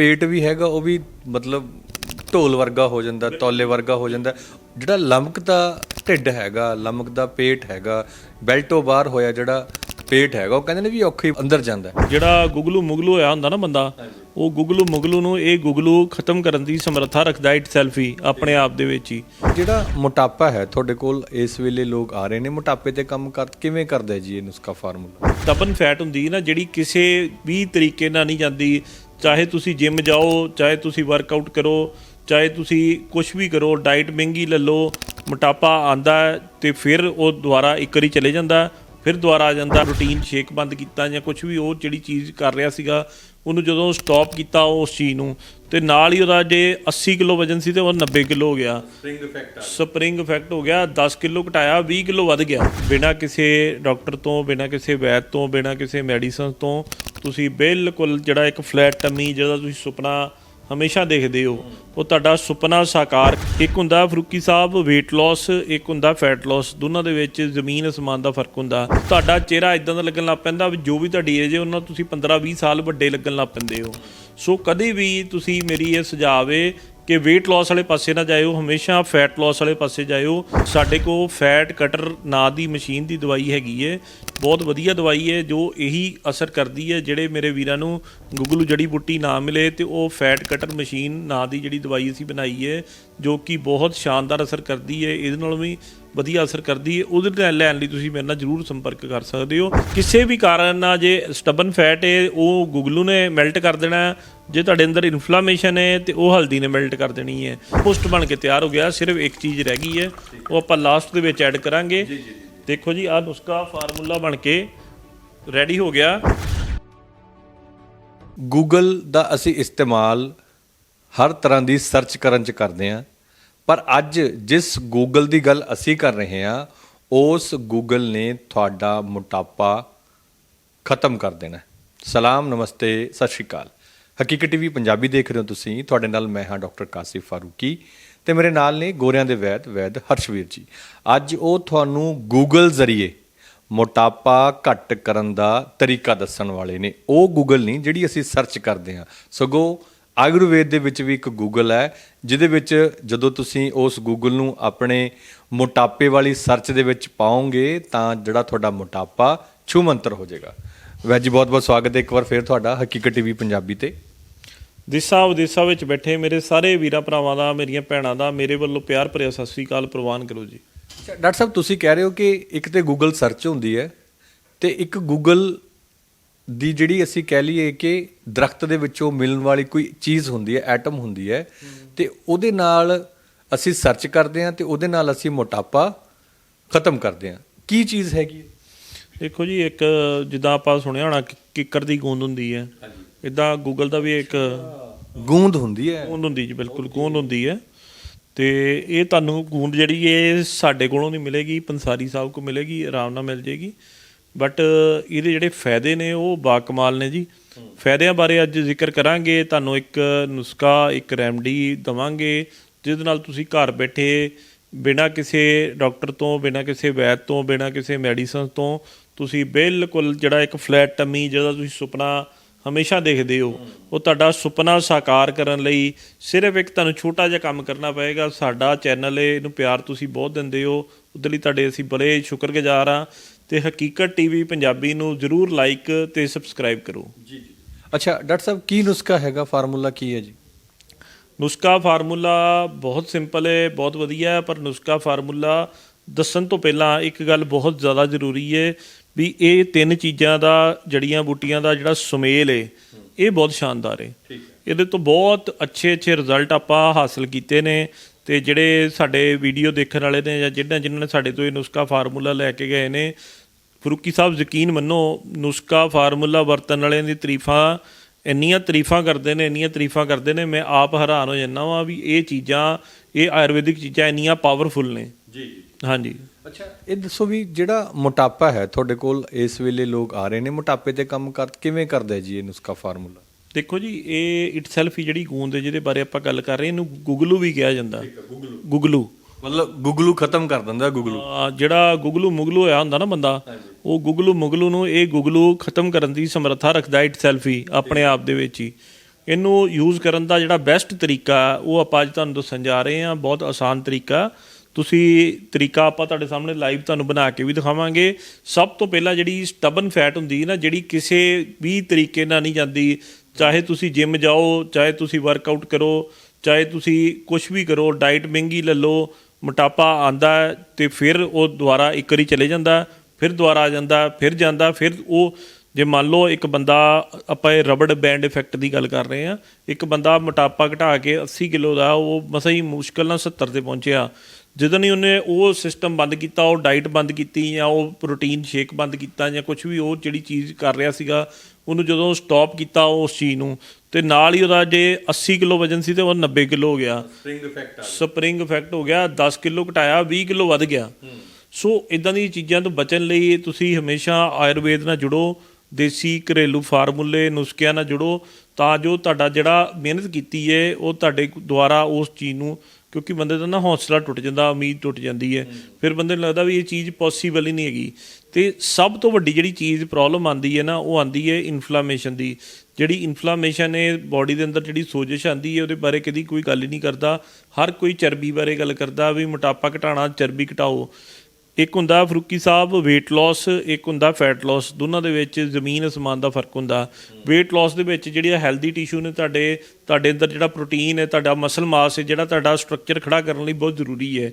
ਪੇਟ ਵੀ ਹੈਗਾ ਉਹ ਵੀ ਮਤਲਬ ਢੋਲ ਵਰਗਾ ਹੋ ਜਾਂਦਾ ਤੌਲੇ ਵਰਗਾ ਹੋ ਜਾਂਦਾ। ਜਿਹੜਾ ਲਮਕਦਾ ਢਿੱਡ ਹੈਗਾ ਲਮਕਦਾ ਪੇਟ ਹੈਗਾ ਬੈਲਟ ਬਾਹਰ ਹੋਇਆ ਜਿਹੜਾ ਪੇਟ ਹੈਗਾ ਉਹ ਕਹਿੰਦੇ ਨੇ ਵੀ ਔਖੇ ਅੰਦਰ ਜਾਂਦਾ। ਜਿਹੜਾ ਗੁਗਲੂ ਮੁਗਲੂ ਹੋਇਆ ਹੁੰਦਾ ਨਾ ਬੰਦਾ ਉਹ ਗੁਗਲੂ ਮੁਗਲੂ ਨੂੰ ਇਹ ਗੁਗਲੂ ਖਤਮ ਕਰਨ ਦੀ ਸਮਰੱਥਾ ਰੱਖਦਾ ਇਟ ਸੈਲਫ ਹੀ ਆਪਣੇ ਆਪ ਦੇ ਵਿੱਚ ਹੀ। ਜਿਹੜਾ ਮੋਟਾਪਾ ਹੈ ਤੁਹਾਡੇ ਕੋਲ ਇਸ ਵੇਲੇ ਲੋਕ ਆ ਰਹੇ ਨੇ ਮੋਟਾਪੇ ਤੇ ਕੰਮ ਕਰ ਕਿਵੇਂ ਕਰਦਾ ਜੀ ਇਹ ਨੁਸਖਾ ਫਾਰਮੂਲਾ? ਤਪਨ ਫੈਟ ਹੁੰਦੀ ਹੈ ਨਾ ਜਿਹੜੀ ਕਿਸੇ ਵੀ ਤਰੀਕੇ ਨਾਲ ਨਹੀਂ ਜਾਂਦੀ ਚਾਹੇ ਤੁਸੀਂ ਜਿਮ ਜਾਓ ਚਾਹੇ ਤੁਸੀਂ ਵਰਕਆਊਟ ਕਰੋ ਚਾਹੇ ਤੁਸੀਂ ਕੁਝ ਵੀ ਕਰੋ ਡਾਈਟ ਮਹਿੰਗੀ ਲੈ ਲਓ ਮੋਟਾਪਾ ਆਂਦਾ ਤੇ ਫਿਰ ਉਹ ਦੁਬਾਰਾ ਇੱਕ ਵਾਰੀ ਚਲੇ ਜਾਂਦਾ ਫਿਰ ਦੁਬਾਰਾ ਆ ਜਾਂਦਾ ਰੂਟੀਨ ਸ਼ੇਕ ਬੰਦ ਕੀਤਾ ਜਾਂ ਕੁਝ ਵੀ ਉਹ ਜਿਹੜੀ ਚੀਜ਼ ਕਰ ਰਿਹਾ ਸੀਗਾ ਉਹਨੂੰ ਜਦੋਂ ਸਟਾਪ ਕੀਤਾ ਉਸ ਚੀਜ਼ ਨੂੰ ਤੇ ਨਾਲ ਹੀ ਉਹਦਾ ਜੇ 80 ਕਿਲੋ ਵਜਨ ਸੀ ਤੇ ਉਹ 90 ਕਿਲੋ ਹੋ ਗਿਆ। ਸਪ੍ਰਿੰਗ ਇਫੈਕਟ ਸਪਰਿੰਗ ਇਫੈਕਟ ਹੋ ਗਿਆ 10 ਕਿਲੋ ਘਟਾਇਆ 20 ਕਿਲੋ ਵੱਧ ਗਿਆ। ਬਿਨਾ ਕਿਸੇ ਡਾਕਟਰ ਤੋਂ ਬਿਨਾ ਕਿਸੇ ਵੈਦ ਤੋਂ ਬਿਨਾ ਕਿਸੇ ਮੈਡੀਸਨ ਤੋਂ ਤੁਸੀਂ ਬਿਲਕੁਲ ਜਿਹੜਾ ਇੱਕ ਫਲੈਟ ਟਮੀ ਜਿਹਦਾ ਤੁਸੀਂ ਸੁਪਨਾ ਹਮੇਸ਼ਾ ਦੇਖਦੇ ਹੋ, ਉਹ ਤੁਹਾਡਾ ਸੁਪਨਾ ਸਾਕਾਰ। ਇੱਕ ਹੁੰਦਾ ਫਰੂਕੀ ਸਾਹਿਬ weight loss, ਇੱਕ ਹੁੰਦਾ fat loss, ਦੋਨਾਂ ਦੇ ਵਿੱਚ ਜ਼ਮੀਨ ਅਸਮਾਨ ਦਾ ਫ਼ਰਕ ਹੁੰਦਾ। ਤੁਹਾਡਾ ਚਿਹਰਾ ਇਦਾਂ ਦਾ ਲੱਗਣ ਲੱਗ ਪੈਂਦਾ ਵੀ ਜੋ ਵੀ ਤੁਹਾਡੀ ਏਜ ਹੈ, ਉਹਨਾਂ ਤੁਸੀਂ 15 20 ਸਾਲ ਵੱਡੇ ਲੱਗਣ ਲੱਗ ਪੈਂਦੇ ਹੋ। ਸੋ ਕਦੇ ਵੀ ਤੁਸੀਂ ਮੇਰੀ ਇਹ ਸੁਝਾਅ ਹੈ ਕਿ weight loss ਵਾਲੇ ਪਾਸੇ ਨਾ ਜਾਇਓ, ਹਮੇਸ਼ਾ fat loss ਵਾਲੇ ਪਾਸੇ ਜਾਇਓ। ਸਾਡੇ ਕੋਲ ਫੈਟ ਕਟਰ ਨਾਂ ਦੀ ਮਸ਼ੀਨ ਦੀ ਦਵਾਈ ਹੈਗੀ ਏ। ਬਹੁਤ ਵਧੀਆ ਦਵਾਈ ਹੈ ਜੋ ਇਹੀ ਅਸਰ ਕਰਦੀ ਹੈ ਜਿਹੜੇ ਮੇਰੇ ਵੀਰਾਂ ਨੂੰ ਗੁੱਗਲੂ ਜੜੀ ਬੁੱਟੀ ਨਾ ਮਿਲੇ ਤੇ ਉਹ ਫੈਟ ਕਟਰ ਮਸ਼ੀਨ ਨਾਂ ਦੀ ਜਿਹੜੀ ਦਵਾਈ ਅਸੀਂ ਬਣਾਈ ਹੈ ਜੋ ਕਿ ਬਹੁਤ ਸ਼ਾਨਦਾਰ ਅਸਰ ਕਰਦੀ ਹੈ ਇਹਦੇ ਨਾਲੋਂ ਵੀ ਵਧੀਆ ਅਸਰ ਕਰਦੀ ਹੈ ਉਹਦੇ ਨਾਲ ਲੈਣ ਲਈ ਤੁਸੀਂ ਮੇਰੇ ਨਾਲ ਜਰੂਰ ਸੰਪਰਕ ਕਰ ਸਕਦੇ ਹੋ। ਕਿਸੇ ਵੀ ਕਾਰਨ ਨਾਲ ਜੇ ਸਟਬਨ ਫੈਟ ਹੈ ਉਹ ਗੁਗਲੂ ਨੇ ਮੈਲਟ ਕਰ ਦੇਣਾ। ਜੇ ਤੁਹਾਡੇ ਅੰਦਰ ਇਨਫਲੇਮੇਸ਼ਨ ਹੈ ਤੇ ਉਹ ਹਲਦੀ ਨੇ ਮੈਲਟ ਕਰ ਦੇਣੀ ਹੈ। ਪੋਸਟ ਬਣ ਕੇ ਤਿਆਰ ਹੋ ਗਿਆ ਸਿਰਫ ਇੱਕ ਚੀਜ਼ ਰਹਿ ਗਈ ਹੈ ਉਹ ਆਪਾਂ ਲਾਸਟ ਦੇ ਵਿੱਚ ਐਡ ਕਰਾਂਗੇ। ਦੇਖੋ ਜੀ ਆਹ ਨੁਸਖਾ ਫਾਰਮੂਲਾ ਬਣ ਕੇ ਰੈਡੀ ਹੋ ਗਿਆ। ਗੂਗਲ ਦਾ ਅਸੀਂ ਇਸਤੇਮਾਲ ਹਰ ਤਰ੍ਹਾਂ ਦੀ ਸਰਚ ਕਰਨ ਚ ਕਰਦੇ ਹਾਂ। ਪਰ ਅੱਜ ਜਿਸ ਗੂਗਲ ਦੀ ਗੱਲ ਅਸੀਂ ਕਰ ਰਹੇ ਹਾਂ, ਉਸ ਗੂਗਲ ਨੇ ਤੁਹਾਡਾ ਮੋਟਾਪਾ ਖਤਮ ਕਰ ਦੇਣਾ ਸਲਾਮ, ਨਮਸਤੇ, ਸਤਿ ਸ਼੍ਰੀ ਅਕਾਲ। ਹਕੀਕਤ ਟੀਵੀ ਪੰਜਾਬੀ ਦੇਖ ਰਹੇ ਹੋ ਤੁਸੀਂ। ਤੁਹਾਡੇ ਨਾਲ ਮੈਂ ਹਾਂ ਡਾਕਟਰ ਕਾਸਿਫ ਫਾਰੂਕੀ ਤੇ ਮੇਰੇ ਨਾਲ ਨੇ ਗੋਰਿਆਂ ਦੇ ਵੈਦ ਵੈਦ ਹਰਸ਼ਵੀਰ ਜੀ। ਅੱਜ ਉਹ ਤੁਹਾਨੂੰ ਗੂਗਲ ਜ਼ਰੀਏ ਮੋਟਾਪਾ ਘੱਟ ਕਰਨ ਦਾ ਤਰੀਕਾ ਦੱਸਣ ਵਾਲੇ ਨੇ। ਉਹ ਗੂਗਲ ਨਹੀਂ, ਜਿਹੜੀ ਅਸੀਂ ਸਰਚ ਕਰਦੇ ਹਾਂ। ਸਗੋਂ ਆਯੁਰਵੇਦ ਦੇ ਵਿੱਚ ਵੀ ਇੱਕ ਗੂਗਲ ਹੈ ਜਿਹਦੇ ਵਿੱਚ ਜਦੋਂ ਤੁਸੀਂ ਉਸ ਗੂਗਲ ਨੂੰ ਆਪਣੇ ਮੋਟਾਪੇ ਵਾਲੀ ਸਰਚ ਦੇ ਵਿੱਚ ਪਾਓਗੇ ਤਾਂ ਜਿਹੜਾ ਤੁਹਾਡਾ ਮੋਟਾਪਾ ਛੂਮੰਤਰ ਹੋ ਜਾਏਗਾ। ਵੈਦ ਜੀ ਬਹੁਤ ਬਹੁਤ ਸਵਾਗਤ ਹੈ ਇੱਕ ਵਾਰ ਫੇਰ ਤੁਹਾਡਾ ਹਕੀਕਤ ਟੀਵੀ ਪੰਜਾਬੀ ਤੇ। ਦਿਸ਼ਾ ਵਿਦੇਸ਼ਾਂ ਵਿੱਚ ਬੈਠੇ ਮੇਰੇ ਸਾਰੇ ਵੀਰਾਂ ਭਰਾਵਾਂ ਦਾ ਮੇਰੀਆਂ ਭੈਣਾਂ ਦਾ ਮੇਰੇ ਵੱਲੋਂ ਪਿਆਰ ਭਰਿਆ ਸਤਿ ਸ੍ਰੀ ਅਕਾਲ ਪ੍ਰਵਾਨ ਕਰੋ ਜੀ। ਡਾਕਟਰ ਸਾਹਿਬ ਤੁਸੀਂ ਕਹਿ ਰਹੇ ਹੋ ਕਿ ਇੱਕ ਤੇ ਗੂਗਲ ਸਰਚ ਹੁੰਦੀ ਹੈ ਤੇ ਇੱਕ ਗੂਗਲ ਦੀ ਜਿਹੜੀ ਅਸੀਂ ਕਹਿ ਲਈਏ ਕਿ ਦਰਖਤ ਦੇ ਵਿੱਚੋਂ ਮਿਲਣ ਵਾਲੀ ਕੋਈ ਚੀਜ਼ ਹੁੰਦੀ ਹੈ ਐਟਮ ਹੁੰਦੀ ਹੈ ਤੇ ਉਹਦੇ ਨਾਲ ਅਸੀਂ ਸਰਚ ਕਰਦੇ ਹਾਂ ਤੇ ਉਹਦੇ ਨਾਲ ਅਸੀਂ ਮੋਟਾਪਾ ਖਤਮ ਕਰਦੇ ਹਾਂ। ਕੀ ਚੀਜ਼ ਹੈਗੀ ਦੇਖੋ ਜੀ ਇੱਕ ਜਿੱਦਾਂ ਆਪਾਂ ਸੁਣਿਆ ਹੋਣਾ ਕਿ ਕਿੱਕਰ ਦੀ ਗੂੰਦ ਹੁੰਦੀ ਹੈ। ਇਦਾਂ ਗੂਗਲ ਦਾ ਵੀ ਇੱਕ ਗੂੰਦ ਹੁੰਦੀ ਹੈ। ਗੂੰਦ ਹੁੰਦੀ ਜੀ ਬਿਲਕੁਲ ਗੂੰਦ ਹੁੰਦੀ ਹੈ। ਤੇ ਇਹ ਤੁਹਾਨੂੰ ਗੂੰਦ ਜਿਹੜੀ ਇਹ ਸਾਡੇ ਕੋਲੋਂ ਨਹੀਂ ਮਿਲੇਗੀ ਪੰਸਾਰੀ ਸਾਹਿਬ ਕੋ ਮਿਲੇਗੀ ਆਰਾਮ ਨਾਲ ਮਿਲ ਜੇਗੀ। ਬਟ ਇਹਦੇ ਜਿਹੜੇ ਫਾਇਦੇ ਨੇ ਉਹ ਬਾਕਮਾਲ ਨੇ ਜੀ। ਫਾਇਦਿਆਂ ਬਾਰੇ ਅੱਜ ਜ਼ਿਕਰ ਕਰਾਂਗੇ। ਤੁਹਾਨੂੰ ਇੱਕ ਨੁਸਖਾ, ਇੱਕ ਰੈਮਡੀ ਦਵਾਂਗੇ, ਜਿਹਦੇ ਨਾਲ ਤੁਸੀਂ ਘਰ ਬੈਠੇ ਬਿਨਾਂ ਕਿਸੇ ਡਾਕਟਰ ਤੋਂ, ਬਿਨਾਂ ਕਿਸੇ ਵੈਦ ਤੋਂ, ਬਿਨਾਂ ਕਿਸੇ ਮੈਡੀਸਨ ਤੋਂ ਤੁਸੀਂ ਬਿਲਕੁਲ ਜਿਹੜਾ ਇੱਕ ਫਲੈਟ ਟਮੀ ਜਿਹਦਾ ਤੁਸੀਂ ਸੁਪਨਾ ਹਮੇਸ਼ਾ ਦੇਖਦੇ ਹੋ, ਉਹ ਤੁਹਾਡਾ ਸੁਪਨਾ ਸਾਕਾਰ ਕਰਨ ਲਈ ਸਿਰਫ ਇੱਕ ਤੁਹਾਨੂੰ ਛੋਟਾ ਜਿਹਾ ਕੰਮ ਕਰਨਾ ਪਏਗਾ। ਸਾਡਾ ਚੈਨਲ ਹੈ, ਇਹਨੂੰ ਪਿਆਰ ਤੁਸੀਂ ਬਹੁਤ ਦਿੰਦੇ ਹੋ। ਉਹਦੇ ਲਈ ਤੁਹਾਡੇ ਅਸੀਂ ਬੜੇ ਸ਼ੁਕਰਗੁਜ਼ਾਰ ਹਾਂ। ਤੇ ਹਕੀਕਤ ਟੀਵੀ ਪੰਜਾਬੀ ਨੂੰ ਜਰੂਰ ਲਾਈਕ ਤੇ ਸਬਸਕ੍ਰਾਈਬ ਕਰੋ। ਅੱਛਾ ਡਾਕਟਰ ਸਾਹਿਬ ਕੀ ਨੁਸਖਾ ਹੈਗਾ? ਫਾਰਮੂਲਾ ਕੀ ਹੈ ਜੀ? ਨੁਸਖਾ ਫਾਰਮੂਲਾ ਬਹੁਤ ਸਿੰਪਲ ਹੈ ਬਹੁਤ ਵਧੀਆ ਹੈ ਪਰ ਨੁਸਖਾ ਫਾਰਮੂਲਾ ਦੱਸਣ ਤੋਂ ਪਹਿਲਾਂ ਇੱਕ ਗੱਲ ਬਹੁਤ ਜ਼ਿਆਦਾ ਜ਼ਰੂਰੀ ਹੈ ਵੀ ਇਹ ਤਿੰਨ ਚੀਜ਼ਾਂ ਦਾ ਜੜੀਆਂ ਬੂਟੀਆਂ ਦਾ ਜਿਹੜਾ ਸੁਮੇਲ ਹੈ ਇਹ ਬਹੁਤ ਸ਼ਾਨਦਾਰ ਹੈ। ਇਹਦੇ ਤੋਂ ਬਹੁਤ ਅੱਛੇ ਅੱਛੇ ਰਿਜ਼ਲਟ ਆਪਾਂ ਹਾਸਲ ਕੀਤੇ ਨੇ ਤੇ ਜਿਹੜੇ ਸਾਡੇ ਵੀਡੀਓ ਦੇਖਣ ਵਾਲੇ ਨੇ ਜਾਂ ਜਿਹਨਾਂ ਜਿਨ੍ਹਾਂ ਨੇ ਸਾਡੇ ਤੋਂ ਇਹ ਨੁਸਖਾ ਫਾਰਮੂਲਾ ਲੈ ਕੇ ਗਏ ਨੇ ਫਰੂਕੀ ਸਾਹਿਬ ਯਕੀਨ ਮੰਨੋ ਨੁਸਖਾ ਫਾਰਮੂਲਾ ਵਰਤਣ ਵਾਲਿਆਂ ਦੀ ਤਾਰੀਫਾਂ ਇੰਨੀਆਂ ਤਾਰੀਫਾਂ ਕਰਦੇ ਨੇ ਇੰਨੀਆਂ ਤਾਰੀਫਾਂ ਕਰਦੇ ਨੇ ਮੈਂ ਆਪ ਹੈਰਾਨ ਹੋ ਜਾਂਦਾ ਵਾਂ ਵੀ ਇਹ ਚੀਜ਼ਾਂ ਇਹ ਆਯੁਰਵੈਦਿਕ ਚੀਜ਼ਾਂ ਇੰਨੀਆਂ ਪਾਵਰਫੁਲ ਨੇ। ਜੀ। ਹਾਂਜੀ। ਅੱਛਾ। ਇਹ ਦੱਸੋ ਵੀ ਜਿਹੜਾ ਮੋਟਾਪਾ ਹੈ ਤੁਹਾਡੇ ਕੋਲ ਇਸ ਵੇਲੇ ਲੋਕ ਆ ਰਹੇ ਨੇ ਮੋਟਾਪੇ ਤੇ ਕੰਮ ਕਰ ਕਿਵੇਂ ਕਰਦਾ ਜੀ ਇਹ ਨੁਸਖਾ ਫਾਰਮੂਲਾ? ਦੇਖੋ ਜੀ ਇਹ ਇਟਸੈਲਫ ਹੀ ਜਿਹੜੀ ਗੂੰਦ ਹੈ ਜਿਹਦੇ ਬਾਰੇ ਆਪਾਂ ਗੱਲ ਕਰ ਰਹੇ ਇਹਨੂੰ ਗੁਗਲੂ ਵੀ ਕਿਹਾ ਜਾਂਦਾ। ਗੁਗਲੂ ਮਤਲਬ ਗੁਗਲੂ ਖਤਮ ਕਰ ਦਿੰਦਾ ਗੁਗਲੂ। ਜਿਹੜਾ ਗੁਗਲੂ ਮੁਗਲੂ ਹੋਇਆ ਹੁੰਦਾ ਨਾ ਬੰਦਾ ਉਹ ਗੁਗਲੂ ਮੁਗਲੂ ਨੂੰ ਇਹ ਗੁਗਲੂ ਖਤਮ ਕਰਨ ਦੀ ਸਮਰੱਥਾ ਰੱਖਦਾ ਇਟਸੈਲਫ ਹੀ ਆਪਣੇ ਆਪ ਦੇ ਵਿੱਚ ਹੀ। ਇਹਨੂੰ ਯੂਜ਼ ਕਰਨ ਦਾ ਜਿਹੜਾ ਬੈਸਟ ਤਰੀਕਾ ਉਹ ਆਪਾਂ ਅੱਜ ਤੁਹਾਨੂੰ ਦੱਸਣ ਜਾ ਰਹੇ ਹਾਂ ਬਹੁਤ ਆਸਾਨ ਤਰੀਕਾ ਤੁਸੀਂ ਤਰੀਕਾ ਆਪਾਂ ਤੁਹਾਡੇ ਸਾਹਮਣੇ ਲਾਈਵ ਤੁਹਾਨੂੰ ਬਣਾ ਕੇ ਵੀ ਦਿਖਾਵਾਂਗੇ। ਸਭ ਤੋਂ ਪਹਿਲਾਂ ਜਿਹੜੀ ਸਟਬਨ ਫੈਟ ਹੁੰਦੀ ਹੈ ਨਾ ਜਿਹੜੀ ਕਿਸੇ ਵੀ ਤਰੀਕੇ ਨਾਲ ਨਹੀਂ ਜਾਂਦੀ ਚਾਹੇ ਤੁਸੀਂ ਜਿਮ ਜਾਓ ਚਾਹੇ ਤੁਸੀਂ ਵਰਕਆਊਟ ਕਰੋ ਚਾਹੇ ਤੁਸੀਂ ਕੁਝ ਵੀ ਕਰੋ ਡਾਈਟ ਮਹਿੰਗੀ ਲੈ ਲਓ ਮੋਟਾਪਾ ਆਂਦਾ ਹੈ ਤੇ ਫਿਰ ਉਹ ਦੁਬਾਰਾ ਇੱਕ ਵਾਰੀ ਚਲੇ ਜਾਂਦਾ ਫਿਰ ਦੁਬਾਰਾ ਆ ਜਾਂਦਾ ਫਿਰ ਜਾਂਦਾ ਫਿਰ ਉਹ ਜੇ ਮੰਨ ਲਓ ਇੱਕ ਬੰਦਾ ਆਪਾਂ ਇਹ ਰਬੜ ਬੈਂਡ ਇਫੈਕਟ ਦੀ ਗੱਲ ਕਰ ਰਹੇ ਹਾਂ, ਇੱਕ ਬੰਦਾ ਮੋਟਾਪਾ ਘਟਾ ਕੇ 80 ਕਿਲੋ ਦਾ ਉਹ ਮਸਾ ਹੀ ਮੁਸ਼ਕਲ ਨਾਲ 70 ਤੇ ਪਹੁੰਚਿਆ ਜਦੋਂ ਹੀ ਉਹਨੇ ਉਹ ਸਿਸਟਮ ਬੰਦ ਕੀਤਾ ਉਹ ਡਾਈਟ ਬੰਦ ਕੀਤੀ ਜਾਂ ਉਹ ਪ੍ਰੋਟੀਨ ਸ਼ੇਕ ਬੰਦ ਕੀਤਾ ਜਾਂ ਕੁਝ ਵੀ ਉਹ ਜਿਹੜੀ ਚੀਜ਼ ਕਰ ਰਿਹਾ ਸੀਗਾ ਉਹਨੂੰ ਜਦੋਂ ਸਟਾਪ ਕੀਤਾ ਉਸ ਚੀਜ਼ ਨੂੰ ਤੇ ਨਾਲ ਹੀ ਉਹਦਾ ਜੇ 80 ਕਿਲੋ ਵਜਨ ਸੀ ਤੇ ਉਹ 90 ਕਿਲੋ ਹੋ ਗਿਆ। ਸਪ੍ਰਿੰਗ ਇਫੈਕਟ ਸਪਰਿੰਗ ਇਫੈਕਟ ਹੋ ਗਿਆ 10 ਕਿਲੋ ਘਟਾਇਆ 20 ਕਿਲੋ ਵੱਧ ਗਿਆ। ਸੋ ਇਦਾਂ ਦੀਆਂ ਚੀਜ਼ਾਂ ਤੋਂ ਬਚਣ ਲਈ ਤੁਸੀਂ ਹਮੇਸ਼ਾ ਆਯੁਰਵੇਦ ਨਾਲ ਜੁੜੋ ਦੇਸੀ ਘਰੇਲੂ ਫਾਰਮੂਲੇ ਨੁਸਖਿਆਂ ਨਾਲ ਜੁੜੋ ਤਾਂ ਜੋ ਤੁਹਾਡਾ ਜਿਹੜਾ ਮਿਹਨਤ ਕੀਤੀ ਹੈ ਉਹ ਤੁਹਾਡੇ ਦੁਆਰਾ ਉਸ ਚੀਜ਼ ਨੂੰ ਕਿਉਂਕਿ ਬੰਦੇ ਦਾ ਨਾ ਹੌਸਲਾ ਟੁੱਟ ਜਾਂਦਾ, ਉਮੀਦ ਟੁੱਟ ਜਾਂਦੀ ਹੈ। ਫਿਰ ਬੰਦੇ ਨੂੰ ਲੱਗਦਾ ਵੀ ਇਹ ਚੀਜ਼ ਪੋਸੀਬਲ ਹੀ ਨਹੀਂ ਹੈਗੀ। ਤੇ ਸਭ ਤੋਂ ਵੱਡੀ ਜਿਹੜੀ ਚੀਜ਼ ਪ੍ਰੋਬਲਮ ਆਂਦੀ ਹੈ ਨਾ, ਉਹ ਆਂਦੀ ਹੈ ਇਨਫਲੇਮੇਸ਼ਨ ਦੀ। ਜਿਹੜੀ ਇਨਫਲੇਮੇਸ਼ਨ ਹੈ ਬਾਡੀ ਦੇ ਅੰਦਰ ਜਿਹੜੀ ਸੋਜਸ਼ ਆਂਦੀ ਹੈ, ਉਹਦੇ ਬਾਰੇ ਕਦੀ ਕੋਈ ਗੱਲ ਹੀ ਨਹੀਂ ਕਰਦਾ। ਹਰ ਕੋਈ ਚਰਬੀ ਬਾਰੇ ਗੱਲ ਕਰਦਾ ਵੀ ਮੋਟਾਪਾ ਘਟਾਣਾ ਚਰਬੀ ਘਟਾਓ। ਇੱਕ ਹੁੰਦਾ ਫਰੂਕੀ ਸਾਹਿਬ weight loss, ਇੱਕ ਹੁੰਦਾ fat loss, ਦੋਨਾਂ ਦੇ ਵਿੱਚ ਜ਼ਮੀਨ ਅਸਮਾਨ ਦਾ ਫ਼ਰਕ ਹੁੰਦਾ। weight loss ਦੇ ਵਿੱਚ ਜਿਹੜੀ ਹੈਲਦੀ ਟਿਸ਼ੂ ਨੇ ਤੁਹਾਡੇ ਤੁਹਾਡੇ ਅੰਦਰ ਜਿਹੜਾ ਪ੍ਰੋਟੀਨ ਹੈ, ਤੁਹਾਡਾ ਮਸਲ ਮਾਸ ਹੈ, ਜਿਹੜਾ ਤੁਹਾਡਾ ਸਟਰਕਚਰ ਖੜਾ ਕਰਨ ਲਈ ਬਹੁਤ ਜ਼ਰੂਰੀ ਹੈ।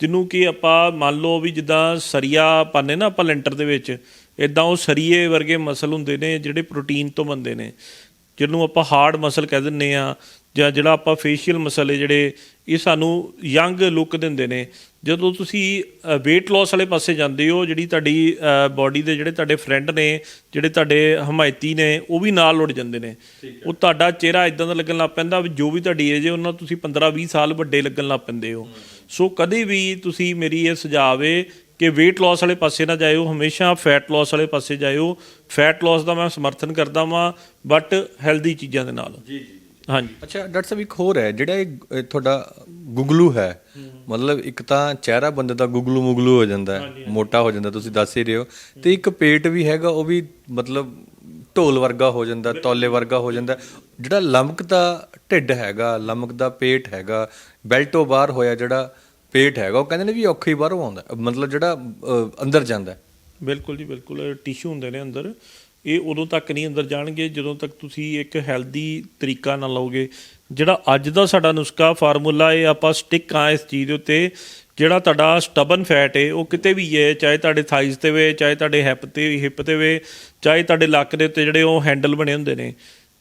ਜਿਹਨੂੰ ਕਿ ਆਪਾਂ ਮੰਨ ਲਓ ਵੀ ਜਿੱਦਾਂ ਸਰੀਆ ਪਾਉਂਦੇ ਨਾ ਆਪਾਂ ਲੈਂਟਰ ਦੇ ਵਿੱਚ ਇਦਾਂ ਉਹ ਸਰੀਏ ਵਰਗੇ ਮਸਲ ਹੁੰਦੇ ਨੇ ਜਿਹੜੇ ਪ੍ਰੋਟੀਨ ਤੋਂ ਬਣਦੇ ਨੇ। ਜਿਹਨੂੰ ਆਪਾਂ ਹਾਰਡ ਮਸਲ ਕਹਿ ਦਿੰਨੇ ਆ ਜਾਂ ਜਿਹੜਾ ਆਪਾਂ ਫੇਸ਼ੀਅਲ ਮਸਲ ਜਿਹੜੇ ਇਹ ਸਾਨੂੰ ਯੰਗ ਲੁੱਕ ਦਿੰਦੇ ਨੇ। ਜਦੋਂ ਤੁਸੀਂ weight loss ਵਾਲੇ ਪਾਸੇ ਜਾਂਦੇ ਹੋ ਜਿਹੜੀ ਤੁਹਾਡੀ ਬਾਡੀ ਦੇ ਜਿਹੜੇ ਤੁਹਾਡੇ ਫਰੈਂਡ ਨੇ ਜਿਹੜੇ ਤੁਹਾਡੇ ਹਮਾਇਤੀ ਨੇ ਉਹ ਵੀ ਨਾਲ ਲੁੜ ਜਾਂਦੇ ਨੇ। ਉਹ ਤੁਹਾਡਾ ਚਿਹਰਾ ਇਦਾਂ ਦਾ ਲੱਗਣ ਲੱਗ ਪੈਂਦਾ ਵੀ ਜੋ ਵੀ ਤੁਹਾਡੀ ਏਜ ਹੈ ਉਹਨਾਂ ਤੁਸੀਂ 15 20 ਸਾਲ ਵੱਡੇ ਲੱਗਣ ਲੱਗ ਪੈਂਦੇ ਹੋ। ਸੋ ਕਦੇ ਵੀ ਤੁਸੀਂ ਮੇਰੀ ਇਹ ਸੁਝਾਅ ਹੈ ਕਿ weight loss ਵਾਲੇ ਪਾਸੇ ਨਾ ਜਾਇਓ ਹਮੇਸ਼ਾ fat loss ਵਾਲੇ ਪਾਸੇ ਜਾਇਓ। fat loss ਦਾ ਮੈਂ ਸਮਰਥਨ ਕਰਦਾ ਵਾਂ ਬਟ ਹੈਲਦੀ ਚੀਜ਼ਾਂ ਦੇ ਨਾਲ। ਜੀ ਜੀ। ਹਾਂਜੀ। ਅੱਛਾ ਡਾਕਟਰ ਸਾਹਿਬ ਇੱਕ ਹੋਰ ਹੈ ਜਿਹੜਾ ਇਹ ਤੁਹਾਡਾ ਗੁਗਲੂ ਹੈ। ਮਤਲਬ ਇੱਕ ਤਾਂ ਚਿਹਰਾ ਬੰਦੇ ਦਾ ਗੁਗਲੂ ਮੁਗਲੂ ਹੋ ਜਾਂਦਾ ਹੈ ਮੋਟਾ ਹੋ ਜਾਂਦਾ ਤੁਸੀਂ ਦੱਸ ਹੀ ਰਹੇ ਹੋ। ਤੇ ਇੱਕ ਪੇਟ ਵੀ ਹੈਗਾ ਉਹ ਵੀ ਮਤਲਬ ਢੋਲ ਵਰਗਾ ਹੋ ਜਾਂਦਾ ਤੌਲੇ ਵਰਗਾ ਹੋ ਜਾਂਦਾ। ਜਿਹੜਾ ਲਮਕ ਦਾ ਢਿੱਡ ਹੈਗਾ ਲਮਕ ਦਾ ਪੇਟ ਹੈਗਾ ਬੈਲਟ ਬਾਹਰ ਹੋਇਆ ਜਿਹੜਾ ਪੇਟ ਹੈਗਾ ਉਹ ਕਹਿੰਦੇ ਨੇ ਵੀ ਔਖਾ ਹੀ ਬਾਹਰੋਂ ਆਉਂਦਾ ਮਤਲਬ ਜਿਹੜਾ ਅੰਦਰ ਜਾਂਦਾ। ਬਿਲਕੁਲ ਜੀ ਬਿਲਕੁਲ। ਟਿਸ਼ੂ ਹੁੰਦੇ ਨੇ ਅੰਦਰ। ਇਹ ਉਦੋਂ ਤੱਕ ਨਹੀਂ ਅੰਦਰ ਜਾਣਗੇ ਜਦੋਂ ਤੱਕ ਤੁਸੀਂ ਇੱਕ ਹੈਲਦੀ ਤਰੀਕਾ ਨਾ ਲਓਗੇ। ਜਿਹੜਾ ਅੱਜ ਦਾ ਸਾਡਾ ਨੁਸਖਾ ਫਾਰਮੂਲਾ ਇਹ ਆਪਾਂ ਸਟਿਕ ਆ ਇਸ ਚੀਜ਼ ਦੇ ਉੱਤੇ। ਜਿਹੜਾ ਤੁਹਾਡਾ ਸਟਬਨ ਫੈਟ ਹੈ ਉਹ ਕਿਤੇ ਵੀ ਹੈ ਚਾਹੇ ਤੁਹਾਡੇ ਥਾਈਜ਼ ਤੇ ਵੇ, ਚਾਹੇ ਤੁਹਾਡੇ ਹਿਪ ਤੇ ਹਿਪ ਤੇ ਵੇ, ਚਾਹੇ ਤੁਹਾਡੇ ਲੱਕ ਦੇ ਉੱਤੇ ਜਿਹੜੇ ਉਹ ਹੈਂਡਲ ਬਣੇ ਹੁੰਦੇ ਨੇ।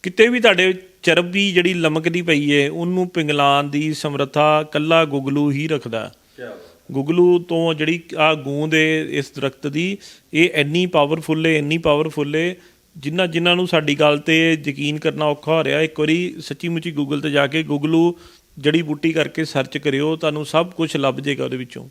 ਕਿਤੇ ਵੀ ਤੁਹਾਡੇ ਚਰਬੀ ਜਿਹੜੀ ਲਮਕਦੀ ਪਈ ਹੈ ਉਹਨੂੰ ਪਿੰਗਲਾਣ ਦੀ ਸਮਰੱਥਾ ਕੱਲਾ ਗੁਗਲੂ ਹੀ ਰੱਖਦਾ। ਗੁਗਲੂ ਤੋਂ ਜਿਹੜੀ ਆ ਗੂੰਦ ਏ, ਇਸ ਦਰਖਤ ਦੀ, ਇਹ ਇੰਨੀ ਪਾਵਰਫੁੱਲ ਏ, ਇੰਨੀ ਪਾਵਰਫੁੱਲ ਏ ਜਿਨ੍ਹਾਂ ਜਿਨ੍ਹਾਂ ਨੂੰ ਸਾਡੀ ਗੱਲ ਤੇ ਯਕੀਨ ਕਰਨਾ ਔਖਾ ਹੋ ਰਿਹਾ, ਇੱਕ ਵਾਰੀ ਸੱਚੀ ਮੁੱਚੀ ਗੂਗਲ ਤੇ ਜਾ ਕੇ ਗੁਗਲੂ ਜੜੀ ਬੂਟੀ ਕਰਕੇ ਸਰਚ ਕਰਿਓ, ਤੁਹਾਨੂੰ ਸਭ ਕੁਝ ਲੱਭ ਜਾਏਗਾ ਉਹਦੇ ਵਿੱਚੋਂ।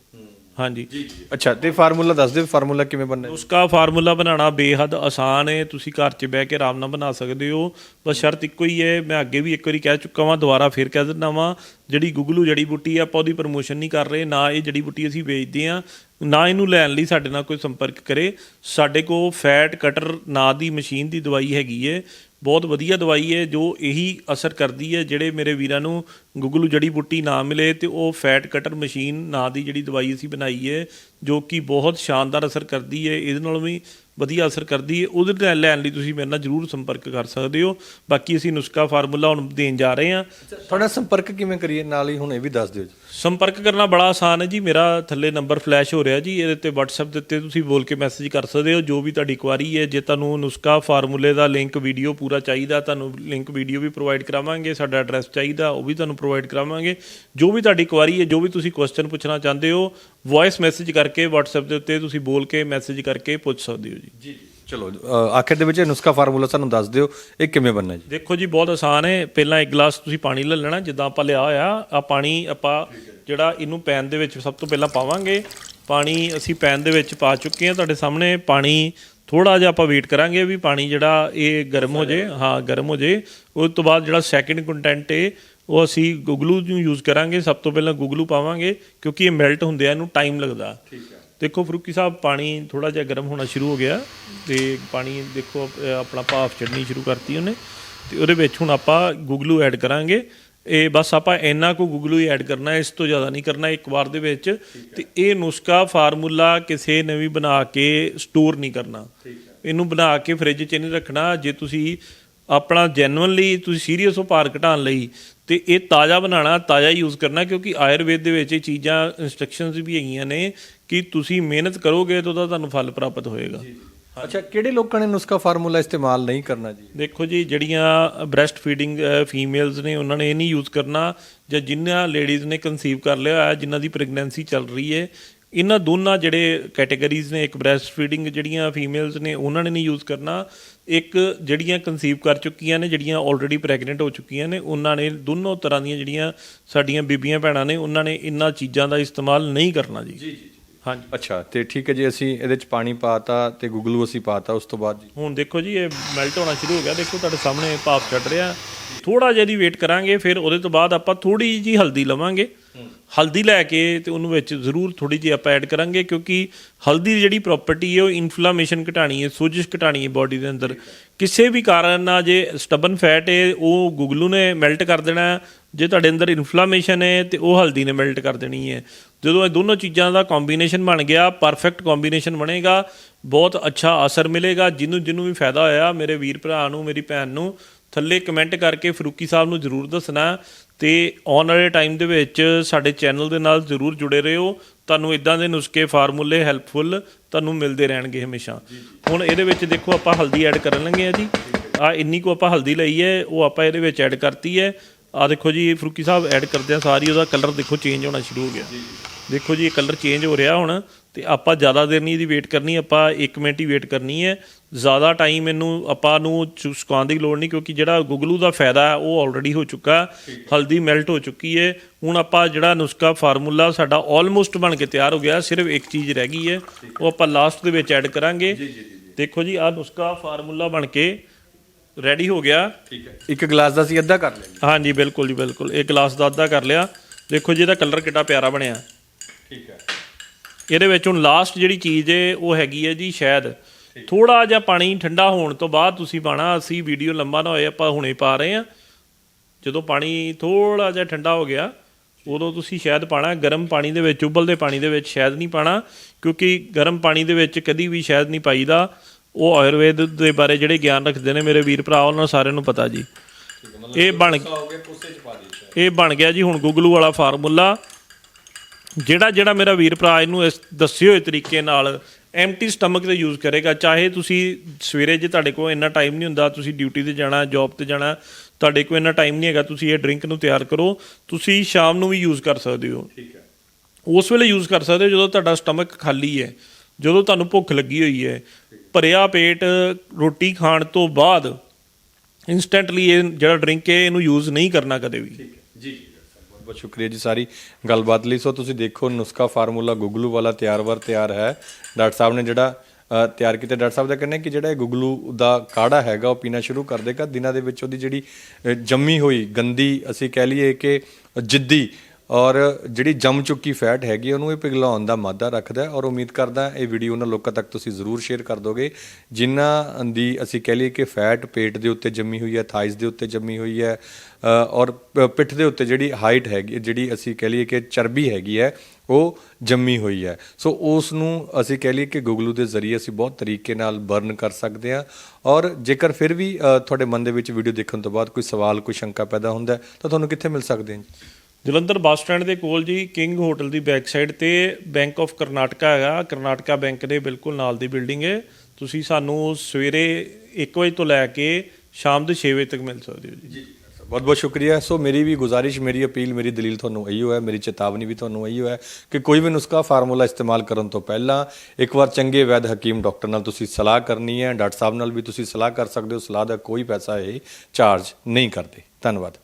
ਹਾਂਜੀ। ਅੱਛਾ ਤੇ ਫਾਰਮੂਲਾ ਦੱਸ ਦਿਓ ਫਾਰਮੂਲਾ ਕਿਵੇਂ ਬਣਨਾ ਹੈ? ਉਸਕਾ ਫਾਰਮੂਲਾ ਬਣਾਉਣਾ ਬੇਹੱਦ ਆਸਾਨ ਹੈ ਤੁਸੀਂ ਘਰ 'ਚ ਬਹਿ ਕੇ ਆਰਾਮ ਨਾਲ ਬਣਾ ਸਕਦੇ ਹੋ। ਬਸ ਸ਼ਰਤ ਇੱਕੋ ਹੀ ਹੈ ਮੈਂ ਅੱਗੇ ਵੀ ਇੱਕ ਵਾਰੀ ਕਹਿ ਚੁੱਕਾ ਵਾਂ ਦੁਬਾਰਾ ਫੇਰ ਕਹਿ ਦਿੰਦਾ ਵਾਂ ਜਿਹੜੀ ਗੁਗਲੂ ਜੜੀ ਬੂਟੀ ਆ ਆਪਾਂ ਉਹਦੀ ਪ੍ਰਮੋਸ਼ਨ ਨਹੀਂ ਕਰ ਰਹੇ ਨਾ ਇਹ ਜੜੀ ਬੂਟੀ ਅਸੀਂ ਵੇਚਦੇ ਆ ਨਾ ਇਹਨੂੰ ਲੈਣ ਲਈ ਸਾਡੇ ਨਾਲ ਕੋਈ ਸੰਪਰਕ ਕਰੇ। ਸਾਡੇ ਕੋਲ ਫੈਟ ਕਟਰ ਨਾਂ ਦੀ ਮਸ਼ੀਨ ਦੀ ਦਵਾਈ ਹੈਗੀ ਹੈ ਬਹੁਤ ਵਧੀਆ ਦਵਾਈ ਹੈ, ਜੋ ਇਹੀ ਅਸਰ ਕਰਦੀ ਹੈ, ਜਿਹੜੇ ਮੇਰੇ ਵੀਰਾਂ ਨੂੰ ਗੁਗਲੂ ਜੜੀ ਬੂਟੀ ਨਾ ਮਿਲੇ ਤੇ ਉਹ ਫੈਟ ਕਟਰ ਮਸ਼ੀਨ ਨਾਂ ਦੀ ਜਿਹੜੀ ਦਵਾਈ ਅਸੀਂ ਬਣਾਈ ਹੈ, ਜੋ ਕਿ ਬਹੁਤ ਸ਼ਾਨਦਾਰ ਅਸਰ ਕਰਦੀ ਹੈ। ਇਹਦੇ ਨਾਲੋਂ ਵੀ ਵਧੀਆ ਅਸਰ ਕਰਦੀ ਹੈ ਉਹਦੇ ਤੇ ਲੈਣ ਲਈ ਤੁਸੀਂ ਮੇਰੇ ਨਾਲ ਜਰੂਰ ਸੰਪਰਕ ਕਰ ਸਕਦੇ ਹੋ। ਬਾਕੀ ਅਸੀਂ ਨੁਸਖਾ ਫਾਰਮੂਲਾ ਹੁਣ ਦੇਣ ਜਾ ਰਹੇ ਹਾਂ। ਤੁਹਾਡਾ ਸੰਪਰਕ ਕਿਵੇਂ ਕਰੀਏ? ਨਾਲ ਹੀ ਹੁਣ ਇਹ ਵੀ ਦੱਸ ਦਿਓ ਜੀ। ਸੰਪਰਕ ਕਰਨਾ ਬੜਾ ਆਸਾਨ ਹੈ ਜੀ ਮੇਰਾ ਥੱਲੇ ਨੰਬਰ ਫਲੈਸ਼ ਹੋ ਰਿਹਾ ਜੀ ਇਹਦੇ ਤੇ WhatsApp ਦੇ ਉੱਤੇ ਤੁਸੀਂ ਬੋਲ ਕੇ ਮੈਸੇਜ ਕਰ ਸਕਦੇ ਹੋ ਜੋ ਵੀ ਤੁਹਾਡੀ ਕੁਆਰੀ ਹੈ। ਜੇ ਤੁਹਾਨੂੰ ਨੁਸਖਾ ਫਾਰਮੂਲੇ ਦਾ ਲਿੰਕ ਵੀਡੀਓ ਪੂਰਾ ਚਾਹੀਦਾ ਤੁਹਾਨੂੰ ਲਿੰਕ ਵੀਡੀਓ ਵੀ ਪ੍ਰੋਵਾਈਡ ਕਰਾਵਾਂਗੇ ਸਾਡਾ ਐਡਰੈਸ ਚਾਹੀਦਾ ਉਹ ਵੀ ਤੁਹਾਨੂੰ ਪ੍ਰੋਵਾਈਡ ਕਰਾਵਾਂਗੇ। ਜੋ ਵੀ ਤੁਹਾਡੀ ਕੁਆਰੀ ਹੈ ਜੋ ਵੀ ਤੁਸੀਂ ਕੁਐਸਚਨ ਪੁੱਛਣਾ ਚਾਹੁੰਦੇ ਹੋ ਵੌਇਸ ਮੈਸੇਜ ਕਰਕੇ WhatsApp ਦੇ ਉੱਤੇ ਤੁਸੀਂ ਬੋਲ ਕੇ ਮੈਸੇਜ ਕਰਕੇ ਪੁੱਛ ਸਕਦੇ ਹੋ ਜੀ। ਜੀ ਚਲੋ ਅ, ਆਖਿਰ ਦੇ ਵਿੱਚ ਇਹ ਨੁਸਖਾ ਫਾਰਮੂਲਾ ਸਾਨੂੰ ਦੱਸ ਦਿਓ ਇਹ ਕਿਵੇਂ ਬਣਨਾ ਜੀ? ਦੇਖੋ ਜੀ ਬਹੁਤ ਆਸਾਨ ਹੈ। ਪਹਿਲਾਂ ਇੱਕ ਗਲਾਸ ਤੁਸੀਂ ਪਾਣੀ ਲੈ ਲੈਣਾ ਜਿੱਦਾਂ ਆਪਾਂ ਲਿਆ ਹੋਇਆ ਆ ਪਾਣੀ ਆਪਾਂ ਜਿਹੜਾ ਇਹਨੂੰ ਪੈਨ ਦੇ ਵਿੱਚ ਸਭ ਤੋਂ ਪਹਿਲਾਂ ਪਾਵਾਂਗੇ। ਪਾਣੀ ਅਸੀਂ ਪੈਨ ਦੇ ਵਿੱਚ ਪਾ ਚੁੱਕੇ ਹਾਂ ਤੁਹਾਡੇ ਸਾਹਮਣੇ। ਪਾਣੀ ਥੋੜਾ ਜਿਹਾ ਆਪਾਂ ਵੇਟ ਕਰਾਂਗੇ ਵੀ ਪਾਣੀ ਜਿਹੜਾ ਇਹ ਗਰਮ ਹੋ ਜੇ ਹਾਂ ਗਰਮ ਹੋ ਜੇ। ਉਸ ਤੋਂ ਬਾਅਦ ਜਿਹੜਾ ਸੈਕਿੰਡ ਕੰਟੈਂਟ ਹੈ ਉਹ ਅਸੀਂ ਗੁਗਲੂ ਨੂੰ ਯੂਜ਼ ਕਰਾਂਗੇ ਸਭ ਤੋਂ ਪਹਿਲਾਂ ਗੁਗਲੂ ਪਾਵਾਂਗੇ ਕਿਉਂਕਿ ਇਹ ਮੈਲਟ ਹੁੰਦੇ ਆ ਇਹਨੂੰ ਟਾਈਮ ਲੱਗਦਾ। ਠੀਕ ਹੈ। ਦੇਖੋ ਫਰੂਕੀ ਸਾਹਿਬ ਪਾਣੀ ਥੋੜਾ ਜਿਹਾ ਗਰਮ ਹੋਣਾ ਸ਼ੁਰੂ ਹੋ ਗਿਆ ਤੇ ਪਾਣੀ ਦੇਖੋ ਆਪਣਾ ਭਾਫ ਚੜਨੀ ਸ਼ੁਰੂ ਕਰਤੀ ਉਹਨੇ। ਤੇ ਉਹਦੇ ਵਿੱਚ ਹੁਣ ਆਪਾਂ ਗੁਗਲੂ ਐਡ ਕਰਾਂਗੇ। ਇਹ ਬਸ ਆਪਾਂ ਇੰਨਾ ਕੋ ਗੁਗਲੂ ਹੀ ਐਡ ਕਰਨਾ ਇਸ ਤੋਂ ਜ਼ਿਆਦਾ ਨਹੀਂ ਕਰਨਾ ਇੱਕ ਵਾਰ ਦੇ ਵਿੱਚ। ਤੇ ਇਹ ਨੁਸਖਾ ਫਾਰਮੂਲਾ ਕਿਸੇ ਨੇ ਵੀ ਬਣਾ ਕੇ ਸਟੋਰ ਨਹੀਂ ਕਰਨਾ। ਇਹਨੂੰ ਬਣਾ ਕੇ ਫ੍ਰਿਜ 'ਚ ਨਹੀਂ ਰੱਖਣਾ। ਜੇ ਤੁਸੀਂ ਆਪਣਾ ਜੈਨੂਇਨਲੀ ਤੁਸੀਂ ਸੀਰੀਅਸ ਹੋ ਭਾਰ ਘਟਾਉਣ ਲਈ ਤੇ ਇਹ ਤਾਜ਼ਾ ਬਣਾਉਣਾ ਤਾਜ਼ਾ ਯੂਜ਼ ਕਰਨਾ ਕਿਉਂਕਿ ਆਯੁਰਵੇਦ ਦੇ ਵਿੱਚ ਇਹ ਚੀਜ਼ਾਂ ਇਨਸਟਰਕਸ਼ਨਸ ਵੀ ਹੈਗੀਆਂ ਨੇ ਕਿ ਤੁਸੀਂ ਮਿਹਨਤ ਕਰੋਗੇ ਤਾਂ ਉਹਦਾ ਤੁਹਾਨੂੰ ਫਲ ਪ੍ਰਾਪਤ ਹੋਏਗਾ। ਅੱਛਾ ਕਿਹੜੇ ਲੋਕਾਂ ਨੇ ਨੁਸਖਾ ਫਾਰਮੂਲਾ ਇਸਤੇਮਾਲ ਨਹੀਂ ਕਰਨਾ ਜੀ? ਦੇਖੋ ਜੀ ਜਿਹੜੀਆਂ ਬ੍ਰੈਸਟ ਫੀਡਿੰਗ ਫੀਮੇਲਸ ਨੇ ਉਹਨਾਂ ਨੇ ਇਹ ਨਹੀਂ ਯੂਜ਼ ਕਰਨਾ ਜਾਂ ਜਿਨ੍ਹਾਂ ਲੇਡੀਜ਼ ਨੇ ਕਨਸੀਵ ਕਰ ਲਿਆ ਹੋਇਆ ਜਿਨ੍ਹਾਂ ਦੀ ਪ੍ਰੈਗਨੈਂਸੀ ਚੱਲ ਰਹੀ ਹੈ ਇਹਨਾਂ ਦੋਨਾਂ ਜਿਹੜੇ ਕੈਟਾਗਰੀਜ਼ ਨੇ ਇੱਕ ਬ੍ਰੈਸਟ ਫੀਡਿੰਗ ਜਿਹੜੀਆਂ ਫੀਮੇਲਸ ਨੇ ਉਹਨਾਂ ਨੇ ਨਹੀਂ ਯੂਜ਼ ਕਰਨਾ। ਇੱਕ ਜਿਹੜੀਆਂ ਕਨਸੀਵ ਕਰ ਚੁੱਕੀਆਂ ਨੇ ਜਿਹੜੀਆਂ ਆਲਰੇਡੀ ਪ੍ਰੈਗਨੈਂਟ ਹੋ ਚੁੱਕੀਆਂ ਨੇ ਉਹਨਾਂ ਨੇ ਦੋਨੋਂ ਤਰ੍ਹਾਂ ਦੀਆਂ ਜਿਹੜੀਆਂ ਸਾਡੀਆਂ ਬੀਬੀਆਂ ਭੈਣਾਂ ਨੇ ਉਹਨਾਂ ਨੇ ਇਹਨਾਂ ਚੀਜ਼ਾਂ ਦਾ ਇਸਤੇਮਾਲ ਨਹੀਂ ਕਰਨਾ ਜੀ। ਜੀ ਹਾਂਜੀ। ਅੱਛਾ ਤੇ ਠੀਕ ਹੈ ਜੀ ਅਸੀਂ ਇਹਦੇ ਚ ਪਾਣੀ ਪਾਤਾ ਤੇ ਗੁਗਲੂ ਅਸੀਂ ਪਾਤਾ ਉਸ ਤੋਂ ਬਾਅਦ ਜੀ। ਹੁਣ ਦੇਖੋ ਜੀ ਇਹ ਮੈਲਟ ਹੋਣਾ ਸ਼ੁਰੂ ਹੋ ਗਿਆ। ਦੇਖੋ ਤੁਹਾਡੇ ਸਾਹਮਣੇ ਭਾਪ ਛੱਡ ਰਿਹਾ। ਥੋੜਾ ਜਿਹਾ ਦੀ ਵੇਟ ਕਰਾਂਗੇ ਫਿਰ ਉਹਦੇ ਤੋਂ ਬਾਅਦ ਆਪਾਂ ਥੋੜੀ ਜੀ ਹਲਦੀ ਲਵਾਂਗੇ। ਹਲਦੀ ਲੈ ਕੇ ਤੇ ਉਹਨੂੰ ਵਿੱਚ ਜ਼ਰੂਰ ਥੋੜੀ ਜਿਹੀ ਆਪਾਂ ਐਡ ਕਰਾਂਗੇ ਕਿਉਂਕਿ ਹਲਦੀ ਦੀ ਜਿਹੜੀ ਪ੍ਰਾਪਰਟੀ ਹੈ ਉਹ ਇਨਫਲੇਮੇਸ਼ਨ ਘਟਾਣੀ ਹੈ, ਸੋਜਿਸ਼ ਘਟਾਣੀ ਹੈ ਬਾਡੀ ਦੇ ਅੰਦਰ। ਕਿਸੇ ਵੀ ਕਾਰਨ ਨਾਲ ਜੇ ਸਟਬਨ ਫੈਟ ਹੈ, ਉਹ ਗੁਗਲੂ ਨੇ ਮੈਲਟ ਕਰ ਦੇਣਾ ਜੇ ਤੁਹਾਡੇ ਅੰਦਰ ਇਨਫਲੇਮੇਸ਼ਨ ਹੈ ਤੇ ਉਹ ਹਲਦੀ ਨੇ ਮੈਲਟ ਕਰ ਦੇਣੀ ਹੈ। ਜਦੋਂ ਇਹ ਦੋਨੋਂ ਚੀਜ਼ਾਂ ਦਾ ਕੰਬੀਨੇਸ਼ਨ ਬਣ ਗਿਆ ਪਰਫੈਕਟ ਕੰਬੀਨੇਸ਼ਨ ਬਣੇਗਾ, ਬਹੁਤ ਅੱਛਾ ਅਸਰ ਮਿਲੇਗਾ। ਜਿਹਨੂੰ ਜਿਹਨੂੰ ਵੀ ਫਾਇਦਾ ਹੋਇਆ, ਮੇਰੇ ਵੀਰ ਭਰਾ ਨੂੰ, ਮੇਰੀ ਭੈਣ ਨੂੰ, ਥੱਲੇ ਕਮੈਂਟ ਕਰਕੇ ਫਰੂਕੀ ਸਾਹਿਬ ਨੂੰ ਜਰੂਰ ਦੱਸਣਾ। ਤੇ ਆਉਣ ਵਾਲੇ ਟਾਈਮ ਦੇ ਵਿੱਚ ਸਾਡੇ ਚੈਨਲ ਦੇ ਨਾਲ ਜਰੂਰ ਜੁੜੇ ਰਹੋ। ਤੁਹਾਨੂੰ ਇਦਾਂ ਦੇ ਨੁਸਖੇ, ਫਾਰਮੂਲੇ ਹੈਲਪਫੁਲ ਤੁਹਾਨੂੰ ਮਿਲਦੇ ਰਹਿਣਗੇ ਹਮੇਸ਼ਾ। ਹੁਣ ਇਹਦੇ ਵਿੱਚ ਦੇਖੋ ਆਪਾਂ ਹਲਦੀ ਐਡ ਕਰਨ ਲੱਗੇ ਆ ਜੀ। ਆ ਇੰਨੀ ਕੋ ਆਪਾਂ ਹਲਦੀ ਲਈ ਹੈ, ਉਹ ਆਪਾਂ ਇਹਦੇ ਵਿੱਚ ਐਡ ਕਰਤੀ ਹੈ। ਆ ਦੇਖੋ ਜੀ, ਫਰੂਕੀ ਸਾਹਿਬ ਐਡ ਕਰਦੇ ਆ ਸਾਰੀ, ਉਹਦਾ ਕਲਰ ਦੇਖੋ ਚੇਂਜ ਹੋਣਾ ਸ਼ੁਰੂ ਹੋ ਗਿਆ। ਦੇਖੋ ਜੀ, ਇਹ ਕਲਰ ਚੇਂਜ ਹੋ ਰਿਹਾ ਹੁਣ। ਤੇ ਆਪਾਂ ਜ਼ਿਆਦਾ ਦੇਰ ਨਹੀਂ ਇਹਦੀ ਵੇਟ ਕਰਨੀ ਆਪਾਂ 1 ਮਿੰਟ ਹੀ ਵੇਟ ਕਰਨੀ ਹੈ। ਜ਼ਿਆਦਾ ਟਾਈਮ ਇਹਨੂੰ ਆਪਾਂ ਨੂੰ ਸੁਕਾਉਣ ਦੀ ਲੋੜ ਨਹੀਂ ਕਿਉਂਕਿ ਜਿਹੜਾ ਗੁਗਲੂ ਦਾ ਫਾਇਦਾ ਹੈ ਉਹ ਆਲਰੇਡੀ ਹੋ ਚੁੱਕਾ ਹਲਦੀ ਮੈਲਟ ਹੋ ਚੁੱਕੀ ਹੈ। ਹੁਣ ਆਪਾਂ ਜਿਹੜਾ ਨੁਸਖਾ ਫਾਰਮੂਲਾ ਸਾਡਾ ਆਲਮੋਸਟ ਬਣ ਕੇ ਤਿਆਰ ਹੋ ਗਿਆ ਸਿਰਫ ਇੱਕ ਚੀਜ਼ ਰਹਿ ਗਈ ਹੈ ਉਹ ਆਪਾਂ ਲਾਸਟ ਦੇ ਵਿੱਚ ਐਡ ਕਰਾਂਗੇ। ਦੇਖੋ ਜੀ ਆਹ ਨੁਸਖਾ ਫਾਰਮੂਲਾ ਬਣ ਕੇ ਰੈਡੀ ਹੋ ਗਿਆ। ਠੀਕ ਹੈ। ਇੱਕ ਗਲਾਸ ਦਾ ਅਸੀਂ ਅੱਧਾ ਕਰ ਲੈਂਗੇ ਹਾਂਜੀ ਬਿਲਕੁਲ ਜੀ ਬਿਲਕੁਲ। ਇਹ ਗਲਾਸ ਦਾ ਅੱਧਾ ਕਰ ਲਿਆ। ਦੇਖੋ ਜੀ ਇਹਦਾ ਕਲਰ ਕਿੱਡਾ ਪਿਆਰਾ ਬਣਿਆ। ਠੀਕ ਹੈ। ਇਹਦੇ ਵਿੱਚ ਹੁਣ ਲਾਸਟ ਜਿਹੜੀ ਚੀਜ਼ ਹੈ ਉਹ ਹੈਗੀ ਹੈ ਜੀ ਸ਼ਾਇਦ ਥੋੜਾ ਜਿਹਾ ਪਾਣੀ ਠੰਡਾ ਹੋਣ ਤੋਂ ਬਾਅਦ ਤੁਸੀਂ ਪਾਣਾ ਅਸੀਂ ਵੀਡੀਓ ਲੰਬਾ ਨਾ ਹੋਏ ਆਪਾਂ ਹੁਣੇ ਪਾ ਰਹੇ ਹਾਂ। ਜਦੋਂ ਪਾਣੀ ਥੋੜਾ ਜਿਹਾ ਠੰਡਾ ਹੋ ਗਿਆ ਉਦੋਂ ਤੁਸੀਂ ਸ਼ਾਇਦ ਪਾਣਾ ਗਰਮ ਪਾਣੀ ਦੇ ਵਿੱਚ ਉਬਲਦੇ ਪਾਣੀ ਦੇ ਵਿੱਚ ਸ਼ਾਇਦ ਨਹੀਂ ਪਾਣਾ ਕਿਉਂਕਿ ਗਰਮ ਪਾਣੀ ਦੇ ਵਿੱਚ ਕਦੀ ਵੀ ਸ਼ਾਇਦ ਨਹੀਂ ਪਾਈਦਾ। ਉਹ ਆਯੁਰਵੇਦ ਦੇ ਬਾਰੇ ਜਿਹੜੇ ਗਿਆਨ ਰੱਖਦੇ ਨੇ ਮੇਰੇ ਵੀਰ ਭਰਾ ਉਹਨਾਂ ਸਾਰਿਆਂ ਨੂੰ ਪਤਾ ਜੀ। ਇਹ ਬਣ ਇਹ ਬਣ ਗਿਆ ਜੀ ਹੁਣ ਗੁਗਲੂ ਵਾਲਾ ਫਾਰਮੂਲਾ। ਜਿਹੜਾ ਜਿਹੜਾ ਮੇਰਾ ਵੀਰ ਭਰਾ ਇਹਨੂੰ ਇਸ ਦੱਸੇ ਹੋਏ ਤਰੀਕੇ ਨਾਲ ਐਮਟੀ ਸਟਮਕ ਤੇ ਯੂਜ਼ ਕਰੇਗਾ। ਚਾਹੇ ਤੁਸੀਂ ਸਵੇਰੇ ਜੇ ਤੁਹਾਡੇ ਕੋਲ ਇੰਨਾ ਟਾਈਮ ਨਹੀਂ ਹੁੰਦਾ ਤੁਸੀਂ ਡਿਊਟੀ ਤੇ ਜਾਣਾ ਜੌਬ ਤੇ ਜਾਣਾ ਤੁਹਾਡੇ ਕੋਲ ਇੰਨਾ ਟਾਈਮ ਨਹੀਂ ਹੈਗਾ ਤੁਸੀਂ ਇਹ ਡਰਿੰਕ ਨੂੰ ਤਿਆਰ ਕਰੋ। ਤੁਸੀਂ ਸ਼ਾਮ ਨੂੰ ਵੀ ਯੂਜ਼ ਕਰ ਸਕਦੇ ਹੋ। ਠੀਕ ਹੈ। ਉਸ ਵੇਲੇ ਯੂਜ਼ ਕਰ ਸਕਦੇ ਹੋ ਜਦੋਂ ਤੁਹਾਡਾ ਸਟਮਕ ਖਾਲੀ ਹੈ ਜਦੋਂ ਤੁਹਾਨੂੰ ਭੁੱਖ ਲੱਗੀ ਹੋਈ ਹੈ। ਭਰਿਆ ਪੇਟ ਰੋਟੀ ਖਾਣ ਤੋਂ ਬਾਅਦ ਇਨਸਟੈਂਟਲੀ ਇਹ ਜਿਹੜਾ ਡਰਿੰਕ ਹੈ ਇਹਨੂੰ ਯੂਜ਼ ਨਹੀਂ ਕਰਨਾ ਕਦੇ ਵੀ। ਜੀ ਜੀ। ਬਹੁਤ ਬਹੁਤ ਸ਼ੁਕਰੀਆ ਜੀ ਸਾਰੀ ਗੱਲਬਾਤ ਲਈ। ਸੋ ਤੁਸੀਂ ਦੇਖੋ, ਨੁਸਖਾ ਫਾਰਮੂਲਾ ਗੁਗਲੂ ਵਾਲਾ ਤਿਆਰ ਵਰ ਤਿਆਰ ਹੈ। ਡਾਕਟਰ ਸਾਹਿਬ ਨੇ ਜਿਹੜਾ ਤਿਆਰ ਕੀਤਾ, ਡਾਕਟਰ ਸਾਹਿਬ ਦਾ ਕਹਿੰਦੇ ਕਿ ਜਿਹੜਾ ਇਹ ਗੁਗਲੂ ਦਾ ਕਾੜਾ ਹੈਗਾ, ਉਹ ਪੀਣਾ ਸ਼ੁਰੂ ਕਰ ਦੇਗਾ। ਦਿਨਾਂ ਦੇ ਵਿੱਚ ਉਹਦੀ ਜਿਹੜੀ ਜੰਮੀ ਹੋਈ ਗੰਦੀ ਅਸੀਂ ਕਹਿ ਲਈਏ ਕਿ ਜਿੱਦੀ ਔਰ ਜਿਹੜੀ ਜੰਮ ਚੁੱਕੀ ਫੈਟ ਹੈਗੀ ਉਹਨੂੰ ਇਹ ਪਿਘਲਾਉਣ ਦਾ ਮਾਦਾ ਰੱਖਦਾ ਔਰ ਉਮੀਦ ਕਰਦਾ ਇਹ ਵੀਡੀਓ ਉਹਨਾਂ ਲੋਕਾਂ ਤੱਕ ਤੁਸੀਂ ਜ਼ਰੂਰ ਸ਼ੇਅਰ ਕਰ ਦੋਗੇ। ਜਿਨ੍ਹਾਂ ਦੀ ਅਸੀਂ ਕਹਿ ਲਈਏ ਕਿ ਫੈਟ ਪੇਟ ਦੇ ਉੱਤੇ ਜੰਮੀ ਹੋਈ ਹੈ ਥਾਈਜ਼ ਦੇ ਉੱਤੇ ਜੰਮੀ ਹੋਈ ਹੈ ਔਰ ਪਿੱਠ ਦੇ ਉੱਤੇ ਜਿਹੜੀ ਹਾਈਟ ਹੈਗੀ, ਜਿਹੜੀ ਅਸੀਂ ਕਹਿ ਲਈਏ ਕਿ ਚਰਬੀ ਹੈਗੀ ਹੈ, ਉਹ ਜੰਮੀ ਹੋਈ ਹੈ। ਸੋ ਉਸ ਨੂੰ ਅਸੀਂ ਕਹਿ ਲਈਏ ਕਿ ਗੁਗਲੂ ਦੇ ਜ਼ਰੀਏ ਅਸੀਂ ਬਹੁਤ ਤਰੀਕੇ ਨਾਲ ਬਰਨ ਕਰ ਸਕਦੇ ਹਾਂ ਔਰ ਜੇਕਰ ਫਿਰ ਵੀ ਤੁਹਾਡੇ ਮਨ ਦੇ ਵਿੱਚ ਵੀਡੀਓ ਦੇਖਣ ਤੋਂ ਬਾਅਦ ਕੋਈ ਸਵਾਲ, ਕੋਈ ਸ਼ੰਕਾ ਪੈਦਾ ਹੁੰਦਾ ਤਾਂ ਤੁਹਾਨੂੰ ਕਿੱਥੇ ਮਿਲ ਸਕਦੇ ਹਾਂ ਜਲੰਧਰ ਬੱਸ ਸਟੈਂਡ ਦੇ ਕੋਲ ਜੀ ਕਿੰਗ ਹੋਟਲ ਦੀ ਬੈਕ ਸਾਈਡ ਤੇ ਬੈਂਕ ਆਫ ਕਰਨਾਟਕਾ ਹੈਗਾ। ਕਰਨਾਟਕਾ ਬੈਂਕ ਦੇ ਬਿਲਕੁਲ ਨਾਲ ਦੀ ਬਿਲਡਿੰਗ ਹੈ ਤੁਸੀਂ ਸਾਨੂੰ ਸਵੇਰੇ 1 ਵਜੇ ਤੋਂ ਲੈ ਕੇ ਸ਼ਾਮ ਦੇ 6 ਵਜੇ ਤੱਕ ਮਿਲ ਸਕਦੇ ਹੋ ਜੀ। ਬਹੁਤ ਬਹੁਤ ਸ਼ੁਕਰੀਆ। ਸੋ ਮੇਰੀ ਵੀ ਗੁਜ਼ਾਰਿਸ਼, ਮੇਰੀ ਅਪੀਲ, ਮੇਰੀ ਦਲੀਲ ਤੁਹਾਨੂੰ ਇਹੀ ਹੈ ਮੇਰੀ ਚੇਤਾਵਨੀ ਵੀ ਤੁਹਾਨੂੰ ਇਹੀ ਹੈ ਕਿ ਕੋਈ ਵੀ ਨੁਸਖਾ ਫਾਰਮੂਲਾ ਇਸਤੇਮਾਲ ਕਰਨ ਤੋਂ ਪਹਿਲਾਂ ਇੱਕ ਵਾਰ ਚੰਗੇ ਵੈਦ ਹਕੀਮ ਡਾਕਟਰ ਨਾਲ ਤੁਸੀਂ ਸਲਾਹ ਕਰਨੀ ਹੈ, ਡਾਕਟਰ ਸਾਹਿਬ ਨਾਲ ਵੀ ਤੁਸੀਂ ਸਲਾਹ ਕਰ ਸਕਦੇ ਹੋ, ਸਲਾਹ ਦਾ ਕੋਈ ਪੈਸਾ ਇਹ ਚਾਰਜ ਨਹੀਂ ਕਰਦੇ। ਧੰਨਵਾਦ।